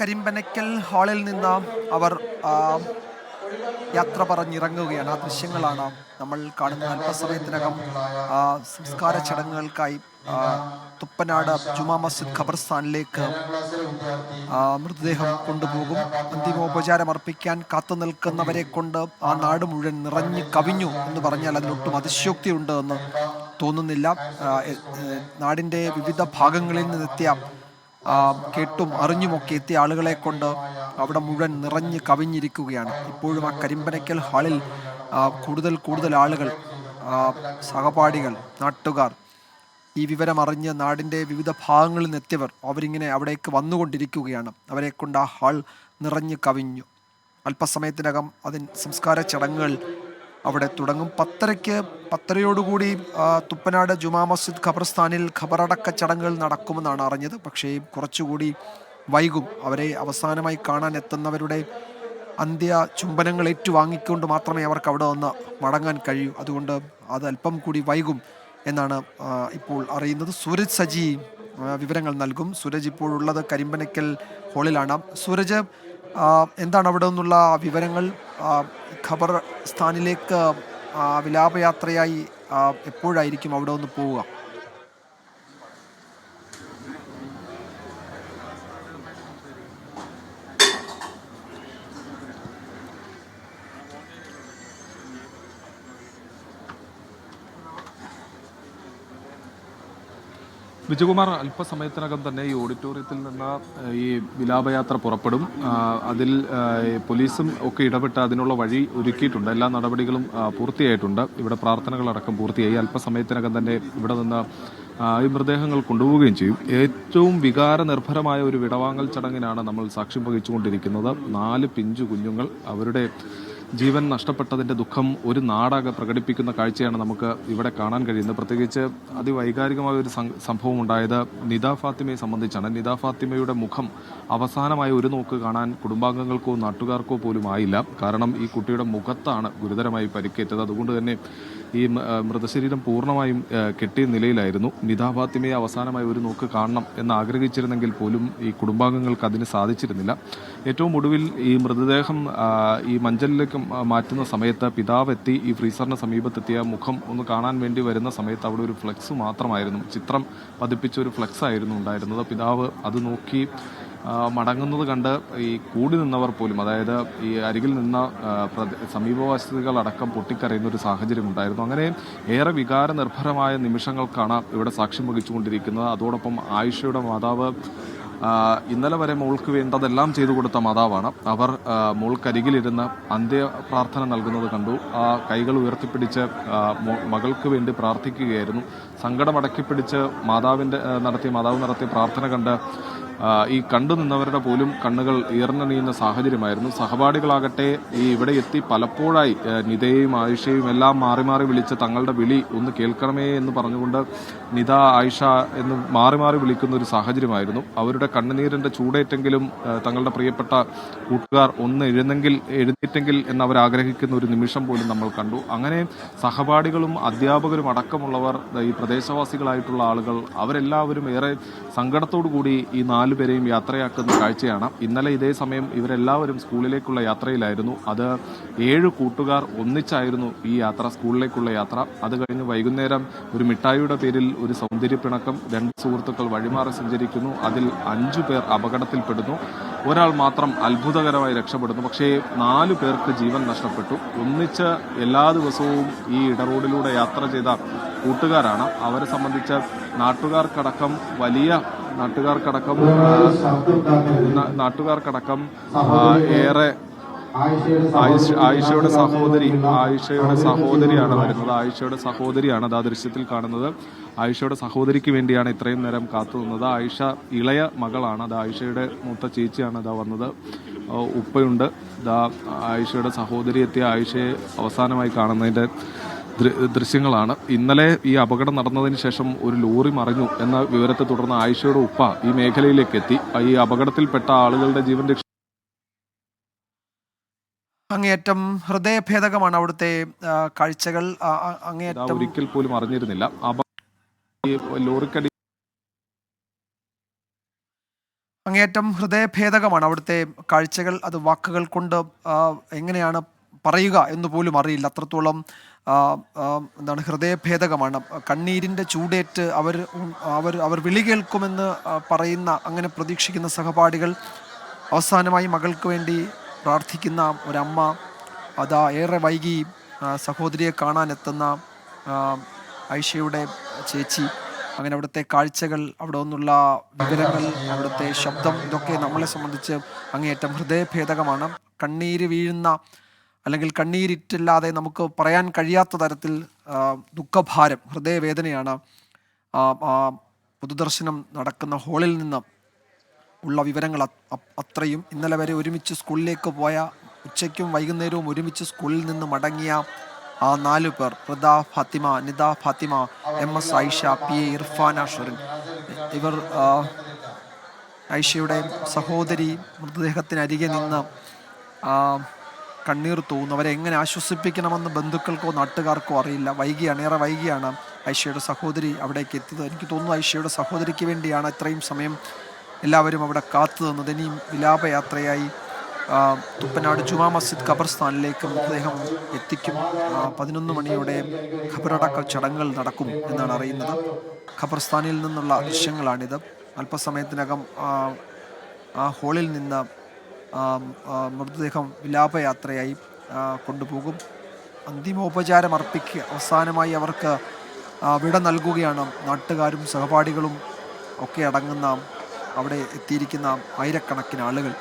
കരിമ്പനക്കൽ ഹാളിൽ നിന്ന് അവർ യാത്ര പറഞ്ഞിറങ്ങുകയാണ്. ആ ദൃശ്യങ്ങളാണ് നമ്മൾ കാണുന്ന അല്പസമയത്തിനകം സംസ്കാര ചടങ്ങുകൾക്കായി തുപ്പനാട് ജുമാ മസ്ജിദ് ഖബർസ്ഥാനിലേക്ക് മൃതദേഹം കൊണ്ടുപോകും. അന്തിമോപചാരം അർപ്പിക്കാൻ കാത്തു നിൽക്കുന്നവരെ കൊണ്ട് ആ നാട് മുഴുവൻ നിറഞ്ഞു കവിഞ്ഞു എന്ന് പറഞ്ഞാൽ അതിലൊട്ടും അതിശയോക്തിയുണ്ട് എന്ന് തോന്നുന്നില്ല. നാടിന്റെ വിവിധ ഭാഗങ്ങളിൽ നിന്നെത്തിയ കേട്ടും അറിഞ്ഞുമൊക്കെ എത്തിയ ആളുകളെ കൊണ്ട് അവിടെ മുഴുവൻ നിറഞ്ഞു കവിഞ്ഞിരിക്കുകയാണ്. ഇപ്പോഴും ആ കരിമ്പനയ്ക്കൽ ഹാളിൽ കൂടുതൽ കൂടുതൽ ആളുകൾ സഹപാഠികൾ നാട്ടുകാർ ഈ വിവരം അറിഞ്ഞ് നാടിന്റെ വിവിധ ഭാഗങ്ങളിൽ നിന്നെത്തിയവർ അവരിങ്ങനെ അവിടേക്ക് വന്നുകൊണ്ടിരിക്കുകയാണ്. അവരെ കൊണ്ട് ആ ഹാൾ നിറഞ്ഞു കവിഞ്ഞു. അല്പസമയത്തിനകം അതിൻ സംസ്കാര ചടങ്ങുകൾ അവിടെ തുടങ്ങും. പത്തരയ്ക്ക് പത്തരയോടുകൂടി തുപ്പനാട് ജുമാ മസ്ജിദ് ഖബർസ്ഥാനിൽ ഖബറടക്ക ചടങ്ങുകൾ നടക്കുമെന്നാണ് അറിഞ്ഞത്. പക്ഷേ കുറച്ചുകൂടി വൈകും. അവരെ അവസാനമായി കാണാൻ എത്തുന്നവരുടെ അന്ത്യ ചുംബനങ്ങൾ ഏറ്റുവാങ്ങിക്കൊണ്ട് മാത്രമേ അവർക്ക് അവിടെ വന്ന് മടങ്ങാൻ കഴിയൂ. അതുകൊണ്ട് അത് അല്പം കൂടി വൈകും എന്നാണ് ഇപ്പോൾ അറിയുന്നത്. സൂരജ് സജി വിവരങ്ങൾ നൽകും. സൂരജ് ഇപ്പോഴുള്ളത് കരിമ്പനക്കൽ ഹാളിലാണ് സൂരജ് എന്താണ് അവിടെ നിന്നുള്ള വിവരങ്ങൾ? ഖബർ സ്ഥാനിലേക്ക് വിലാപയാത്രയായി എപ്പോഴായിരിക്കും അവിടെ ഒന്ന് പോവുക? വിജയകുമാർ അല്പസമയത്തിനകം തന്നെ ഈ ഓഡിറ്റോറിയത്തിൽ നിന്ന് ഈ വിലാപയാത്ര പുറപ്പെടും. അതിൽ പോലീസും ഒക്കെ ഇടപെട്ട് അതിനുള്ള വഴി ഒരുക്കിയിട്ടുണ്ട്. എല്ലാ നടപടികളും പൂർത്തിയായിട്ടുണ്ട്. ഇവിടെ പ്രാർത്ഥനകളടക്കം പൂർത്തിയായി. അല്പസമയത്തിനകം തന്നെ ഇവിടെ നിന്ന് ഈ മൃതദേഹങ്ങൾ കൊണ്ടുപോവുകയും ചെയ്യും. ഏറ്റവും വികാരനിർഭരമായ ഒരു വിടവാങ്ങൽ ചടങ്ങിനാണ് നമ്മൾ സാക്ഷ്യം വഹിച്ചുകൊണ്ടിരിക്കുന്നത്. നാല് പിഞ്ചു കുഞ്ഞുങ്ങൾ അവരുടെ ജീവൻ നഷ്ടപ്പെട്ടതിന്റെ ദുഃഖം ഒരു നാടാകെ പ്രകടിപ്പിക്കുന്ന കാഴ്ചയാണ് നമുക്ക് ഇവിടെ കാണാൻ കഴിയുന്നത്. പ്രത്യേകിച്ച് അതിവൈകാരികമായ ഒരു സംഭവം ഉണ്ടായത് നിത ഫാത്തിമയെ സംബന്ധിച്ചാണ്. നിത ഫാത്തിമയുടെ മുഖം അവസാനമായി ഒരു നോക്ക് കാണാൻ കുടുംബാംഗങ്ങൾക്കോ നാട്ടുകാർക്കോ പോലും ആയില്ല. കാരണം ഈ കുട്ടിയുടെ മുഖത്താണ് ഗുരുതരമായി പരിക്കേറ്റത്. അതുകൊണ്ട് തന്നെ ഈ മൃതശരീരം പൂർണമായും കെട്ടിയ നിലയിലായിരുന്നു. നിദ ഫാത്തിമയെ അവസാനമായി ഒരു നോക്ക് കാണണം എന്ന് ആഗ്രഹിച്ചിരുന്നെങ്കിൽ പോലും ഈ കുടുംബാംഗങ്ങൾക്ക് അതിന് സാധിച്ചിരുന്നില്ല. ഏറ്റവും ഒടുവിൽ ഈ മൃതദേഹം ഈ മഞ്ചലിലേക്ക് മാറ്റുന്ന സമയത്ത് പിതാവ് എത്തി ഈ ഫ്രീസറിന് സമീപത്തെത്തിയ മുഖം ഒന്ന് കാണാൻ വേണ്ടി വരുന്ന സമയത്ത് അവിടെ ഒരു ഫ്ലെക്സ് മാത്രമായിരുന്നു. ചിത്രം പതിപ്പിച്ച ഒരു ഫ്ലെക്സ് ആയിരുന്നു ഉണ്ടായിരുന്നത്. പിതാവ് അത് നോക്കി മടങ്ങുന്നത് കണ്ട് ഈ കൂടി നിന്നവർ പോലും അതായത് ഈ അരികിൽ നിന്ന സമീപവാസികളടക്കം പൊട്ടിക്കരയുന്ന ഒരു സാഹചര്യം ഉണ്ടായിരുന്നു. അങ്ങനെ ഏറെ വികാര നിർഭരമായ നിമിഷങ്ങൾക്കാണ് ഇവിടെ സാക്ഷ്യം വഹിച്ചുകൊണ്ടിരിക്കുന്നത്. അതോടൊപ്പം ആയിഷയുടെ മാതാവ് ഇന്നലെ വരെ മോൾക്ക് വേണ്ടതെല്ലാം ചെയ്തു കൊടുത്ത മാതാവാണ്. അവർ മോൾക്കരികിലിരുന്ന് അന്ത്യ പ്രാർത്ഥന നൽകുന്നത് കണ്ടു. ആ കൈകൾ ഉയർത്തിപ്പിടിച്ച് മകൾക്ക് വേണ്ടി പ്രാർത്ഥിക്കുകയായിരുന്നു. സങ്കടമടക്കിപ്പിടിച്ച് മാതാവിന്റെ നടത്തിയ മാതാവ് നടത്തിയ പ്രാർത്ഥന കണ്ട് ഈ കണ്ടു നിന്നവരുടെ പോലും കണ്ണുകൾ ഈർന്നണിയുന്ന സാഹചര്യമായിരുന്നു. സഹപാഠികളാകട്ടെ ഈ ഇവിടെ എത്തി പലപ്പോഴായി നിതയും ആയിഷയും എല്ലാം മാറി മാറി വിളിച്ച് തങ്ങളുടെ വിളി ഒന്ന് കേൾക്കണമേ എന്ന് പറഞ്ഞുകൊണ്ട് നിത ആയിഷ എന്ന് മാറി മാറി വിളിക്കുന്ന ഒരു സാഹചര്യമായിരുന്നു. അവരുടെ കണ്ണുനീരിന്റെ ചൂടേറ്റെങ്കിലും തങ്ങളുടെ പ്രിയപ്പെട്ട കൂട്ടുകാർ ഒന്ന് എഴുന്നെങ്കിൽ എഴുന്നേറ്റെങ്കിൽ എന്ന് അവർ ആഗ്രഹിക്കുന്ന ഒരു നിമിഷം പോലും നമ്മൾ കണ്ടു. അങ്ങനെ സഹപാഠികളും അധ്യാപകരും അടക്കമുള്ളവർ ഈ പ്രദേശവാസികളായിട്ടുള്ള ആളുകൾ അവരെല്ലാവരും ഏറെ സങ്കടത്തോടു കൂടി ഈ നാലു പേരെയും യാത്രയാക്കുന്ന കാഴ്ചയാണ്. ഇന്നലെ ഇതേ സമയം ഇവരെല്ലാവരും സ്കൂളിലേക്കുള്ള യാത്രയിലായിരുന്നു. അത് ഏഴ് കൂട്ടുകാർ ഒന്നിച്ചായിരുന്നു ഈ യാത്ര സ്കൂളിലേക്കുള്ള യാത്ര. അത് കഴിഞ്ഞ് വൈകുന്നേരം ഒരു മിഠായിയുടെ പേരിൽ ഒരു സൗന്ദര്യ പിണക്കം രണ്ട് സുഹൃത്തുക്കൾ വഴിമാറി സഞ്ചരിക്കുന്നു. അതിൽ അഞ്ചു പേർ അപകടത്തിൽപ്പെടുന്നു. ഒരാൾ മാത്രം അത്ഭുതകരമായി രക്ഷപ്പെടുന്നു. പക്ഷേ നാലു പേർക്ക് ജീവൻ നഷ്ടപ്പെട്ടു. ഒന്നിച്ച് എല്ലാ ദിവസവും ഈ ഇടറോഡിലൂടെ യാത്ര ചെയ്ത കൂട്ടുകാരാണ്. അവരെ സംബന്ധിച്ച് നാട്ടുകാർക്കടക്കം വലിയ നാട്ടുകാർക്കടക്കം നാട്ടുകാർക്കടക്കം ഏറെ ആയിഷയുടെ സഹോദരി ആയിഷയുടെ സഹോദരിയാണ് വരുന്നത്. ആയിഷയുടെ സഹോദരിയാണ് അത് ആ ദൃശ്യത്തിൽ കാണുന്നത്. ആയിഷയുടെ സഹോദരിക്ക് വേണ്ടിയാണ് ഇത്രയും നേരം കാത്തു നിന്നത്. ആയിഷ ഇളയ മകളാണ്. അത് ആയിഷയുടെ മൂത്ത ചേച്ചിയാണ് ഇതാ വന്നത്. ഉപ്പയുണ്ട്. ഇതാ ആയിഷയുടെ സഹോദരി എത്തിയ ആയിഷയെ അവസാനമായി കാണുന്നതിന്റെ ദൃ- ദൃശ്യങ്ങളാണ്. ഇന്നലെ ഈ അപകടം നടന്നതിന് ശേഷം ഒരു ലോറി മറിഞ്ഞു എന്ന വിവരത്തെ തുടർന്ന് ആയിഷയുടെ ഉപ്പ ഈ മേഖലയിലേക്ക് എത്തി. ഈ അപകടത്തിൽപ്പെട്ട ആളുകളുടെ ജീവൻ രക്ഷ അങ്ങേയറ്റം ഹൃദയഭേദകമാണ് അവിടുത്തെ കാഴ്ചകൾ. അങ്ങേയറ്റം ഒരിക്കൽ പോലും അറിഞ്ഞിരുന്നില്ല. ലോറിക്കടി അങ്ങേയറ്റം ഹൃദയഭേദകമാണ് അവിടുത്തെ കാഴ്ചകൾ. അത് വാക്കുകൾ കൊണ്ട് എങ്ങനെയാണ് പറയുക എന്ന് പോലും അറിയില്ല. അത്രത്തോളം എന്താണ് ഹൃദയഭേദകമാണ്. കണ്ണീരിന്റെ ചൂടേറ്റ് അവർ അവർ അവർ വിളി കേൾക്കുമെന്ന് പറയുന്ന അങ്ങനെ പ്രതീക്ഷിക്കുന്ന സഹപാഠികൾ അവസാനമായി മകൾക്ക് വേണ്ടി പ്രാർത്ഥിക്കുന്ന ഒരമ്മ അതാ ഏറെ വൈകി സഹോദരിയെ കാണാനെത്തുന്ന ഐഷയുടെ ചേച്ചി. അങ്ങനെ അവിടുത്തെ കാഴ്ചകൾ അവിടെ നിന്നുള്ള വിവരങ്ങൾ അവിടുത്തെ ശബ്ദം ഇതൊക്കെ നമ്മളെ സംബന്ധിച്ച് അങ്ങേയറ്റം ഹൃദയഭേദകമാണ്. കണ്ണീര് വീഴുന്ന അല്ലെങ്കിൽ കണ്ണീരിറ്റില്ലാതെ നമുക്ക് പറയാൻ കഴിയാത്ത തരത്തിൽ ദുഃഖഭാരം ഹൃദയവേദനയാണ് പൊതുദർശനം നടക്കുന്ന ഹോളിൽ നിന്ന് ഉള്ള വിവരങ്ങൾ അത്രയും. ഇന്നലെ വരെ ഒരുമിച്ച് സ്കൂളിലേക്ക് പോയ ഉച്ചയ്ക്കും വൈകുന്നേരവും ഒരുമിച്ച് സ്കൂളിൽ നിന്ന് മടങ്ങിയ ആ നാലു പേർ Rida Fathima Nida Fathima M S Aisha P A Irfana Asharin ഇവർ ഐഷയുടെ സഹോദരി മൃതദേഹത്തിനരികെ നിന്ന് കണ്ണീർ തൂവുന്നു അവരെ എങ്ങനെ ആശ്വസിപ്പിക്കണമെന്ന് ബന്ധുക്കൾക്കോ നാട്ടുകാർക്കോ അറിയില്ല. വൈകിയാണ് ഏറെ വൈകിയാണ് ഐഷയുടെ സഹോദരി അവിടേക്ക് എത്തിയത്. എനിക്ക് തോന്നുന്നു ഐഷയുടെ സഹോദരിക്ക് വേണ്ടിയാണ് ഇത്രയും സമയം എല്ലാവരും അവിടെ കാത്തു നിന്നത്. ഇനിയും വിലാപയാത്രയായി തുപ്പനാട് ജുമാ മസ്ജിദ് ഖബർസ്ഥാനിലേക്ക് മൃതദേഹം എത്തിക്കും. പതിനൊന്ന് മണിയോടെ ഖബറടക്ക ചടങ്ങുകൾ നടക്കും എന്നാണ് അറിയുന്നത്. ഖബർസ്ഥാനിൽ നിന്നുള്ള ദൃശ്യങ്ങളാണിത്. അല്പസമയത്തിനകം ആ, ഹാളിൽ നിന്ന് മൃതദേഹം വിലാപയാത്രയായി കൊണ്ടുപോകും. അന്തിമോപചാരം അർപ്പിക്കുക അവസാനമായി അവർക്ക് വിട നൽകുകയാണ് നാട്ടുകാരും സഹപാഠികളും ഒക്കെ അടങ്ങുന്ന അവിടെ എത്തിയിരിക്കുന്ന ആയിരക്കണക്കിന് ആളുകൾ.